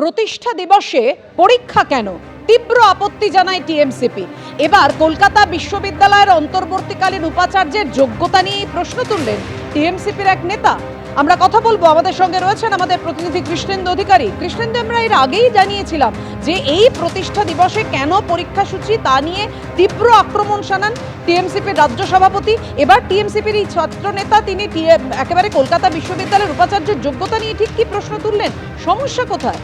প্রতিষ্ঠা দিবসে পরীক্ষা কেন? তীব্র আপত্তি জানায় টিএমসিপি। এবার কলকাতা বিশ্ববিদ্যালয়ের অন্তর্বর্তীকালীন উপাচার্যের যোগ্যতা নিয়ে প্রশ্ন তুললেন টিএমসিপির এক নেতা। আমরা কথা বলব, আমাদের সঙ্গে রয়েছেন আমাদের প্রতিনিধি কৃষ্ণেন্দু অধিকারী। কৃষ্ণেন্দু, আমরা এর আগেই জানিয়েছিলাম যে এই প্রতিষ্ঠা দিবসে কেন পরীক্ষা সূচি তা নিয়ে তীব্র আক্রমণ শানান টিএমসিপির রাজ্য সভাপতি। এবার টিএমসিপির এই ছাত্র নেতা তিনি একেবারে কলকাতা বিশ্ববিদ্যালয়ের উপাচার্যের যোগ্যতা নিয়ে ঠিক কি প্রশ্ন তুললেন? সমস্যা কোথায়?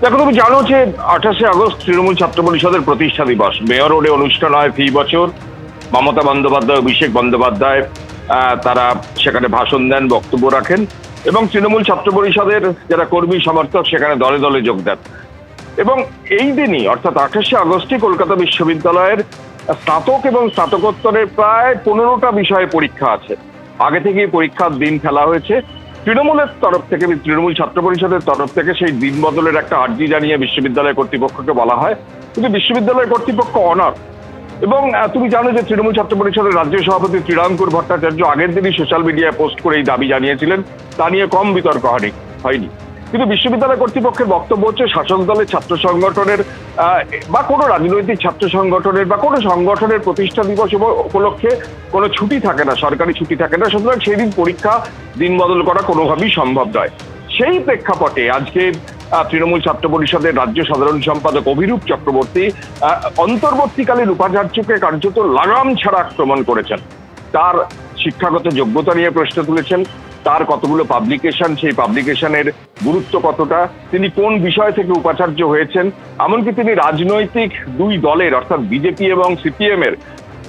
দেখো, তুমি জানো যে আঠাশে আগস্ট তৃণমূল ছাত্র পরিষদের প্রতিষ্ঠা দিবস। মেয়র রোডে অনুষ্ঠান হয় ফি বছর। মমতা বন্দ্যোপাধ্যায়, অভিষেক বন্দ্যোপাধ্যায় তারা সেখানে ভাষণ দেন, বক্তব্য রাখেন এবং তৃণমূল ছাত্র পরিষদের যারা কর্মী, সমর্থক, সেখানে দলে দলে যোগ দেন। এবং এই দিনই, অর্থাৎ আঠাশে আগস্টে কলকাতা বিশ্ববিদ্যালয়ের স্নাতক এবং স্নাতকোত্তরের প্রায় পনেরোটা বিষয়ে পরীক্ষা আছে। আগে থেকেই পরীক্ষার দিন ফেলা হয়েছে। তৃণমূলের তরফ থেকে তৃণমূল ছাত্র পরিষদের তরফ থেকে সেই দিন বদলের একটা আর্জি জানিয়ে বিশ্ববিদ্যালয় কর্তৃপক্ষকে বলা হয়। কিন্তু বিশ্ববিদ্যালয় কর্তৃপক্ষ অনার এবং তুমি জানো যে তৃণমূল ছাত্র পরিষদের রাজ্য সভাপতি শ্রীরামপুর ভট্টাচার্য আগের দিনই সোশ্যাল মিডিয়ায় পোস্ট করে এই দাবি জানিয়েছিলেন। তা নিয়ে কম বিতর্ক হয়নি হয়নি। কিন্তু বিশ্ববিদ্যালয় কর্তৃপক্ষের বক্তব্য হচ্ছে, শাসক দলের ছাত্র সংগঠনের বা কোনো রাজনৈতিক ছাত্র সংগঠনের বা কোনো সংগঠনের প্রতিষ্ঠা দিবস উপলক্ষে কোনো ছুটি থাকে না, সরকারি ছুটি থাকে না। সুতরাং সেই দিন পরীক্ষা দিন বদল করা কোনোভাবেই সম্ভব নয়। সেই প্রেক্ষাপটে আজকে তৃণমূল ছাত্র পরিষদের রাজ্য সাধারণ সম্পাদক অভিরূপ চক্রবর্তী অন্তর্বর্তীকালীন উপাচার্যকে কার্যত লাগাম ছাড়া আক্রমণ করেছেন। তার শিক্ষাগত যোগ্যতা নিয়ে প্রশ্ন তুলেছেন, তার কতগুলো পাবলিকেশন সেই পাবলিকেশনের গুরুত্ব কতটা, তিনি কোন বিষয় থেকে উপাচার্য হয়েছেন, এমনকি তিনি রাজনৈতিক দুই দলের, অর্থাৎ বিজেপি এবং সিপিএম এর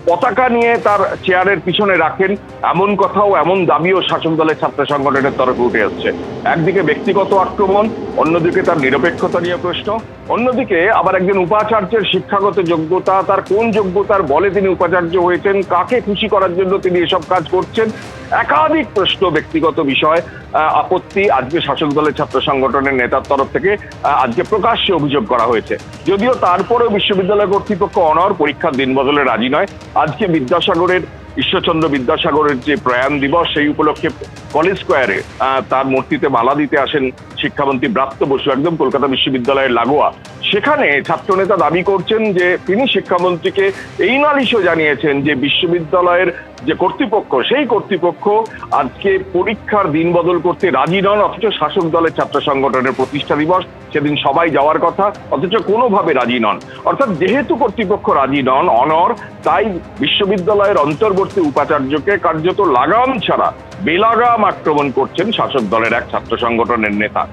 পতাকা নিয়ে তার চেয়ারের পিছনে রাখেন, এমন কথাও এমন দাবিও শাসক দলের ছাত্র সংগঠনের তরফে উঠে আসছে। একদিকে ব্যক্তিগত আক্রমণ, অন্যদিকে তার নিরপেক্ষতা নিয়ে প্রশ্ন। অন্যদিকে আবার একজন উপাচার্যের শিক্ষাগত যোগ্যতা, তার কোন যোগ্যতার বলে তিনি উপাচার্য হয়েছেন, কাকে খুশি করার জন্য তিনি এসব কাজ করছেন, একাধিক প্রশ্ন, ব্যক্তিগত বিষয় আপত্তি, আজকে শাসক দলের ছাত্র সংগঠনের নেতার তরফ থেকে আজকে প্রকাশ্যে অভিযোগ করা হয়েছে। যদিও তারপরেও বিশ্ববিদ্যালয় কর্তৃপক্ষ অনর পরীক্ষার দিন বদলে রাজি নয়। আজকে বিদ্যাসাগরের ঈশ্বরচন্দ্র বিদ্যাসাগরের যে প্রয়াণ দিবস, সেই উপলক্ষে কলেজ স্কোয়ারে তার মূর্তিতে মালা দিতে আসেন শিক্ষামন্ত্রী ব্রাত্য বসু, একদম কলকাতা বিশ্ববিদ্যালয়ের লাগোয়া। সেখানে ছাত্রনেতা দাবি করছেন যে তিনি শিক্ষামন্ত্রীকে এই নালিশও জানিয়েছেন যে বিশ্ববিদ্যালয়ের যে কর্তৃপক্ষ, সেই কর্তৃপক্ষ আজকে পরীক্ষার দিন বদল করতে রাজি নন, অথচ শাসক দলের ছাত্র সংগঠনের প্রতিষ্ঠা দিবস, সেদিন সবাই যাওয়ার কথা, অথচ কোনোভাবে রাজি নন। অর্থাৎ যেহেতু কর্তৃপক্ষ রাজি নন, অনর, তাই বিশ্ববিদ্যালয়ের অন্তর্বর্তী উপাচার্যকে কার্যত লাগাম ছাড়া, বেলাগাম আক্রমণ করছেন শাসক দলের এক ছাত্র সংগঠনের নেতা।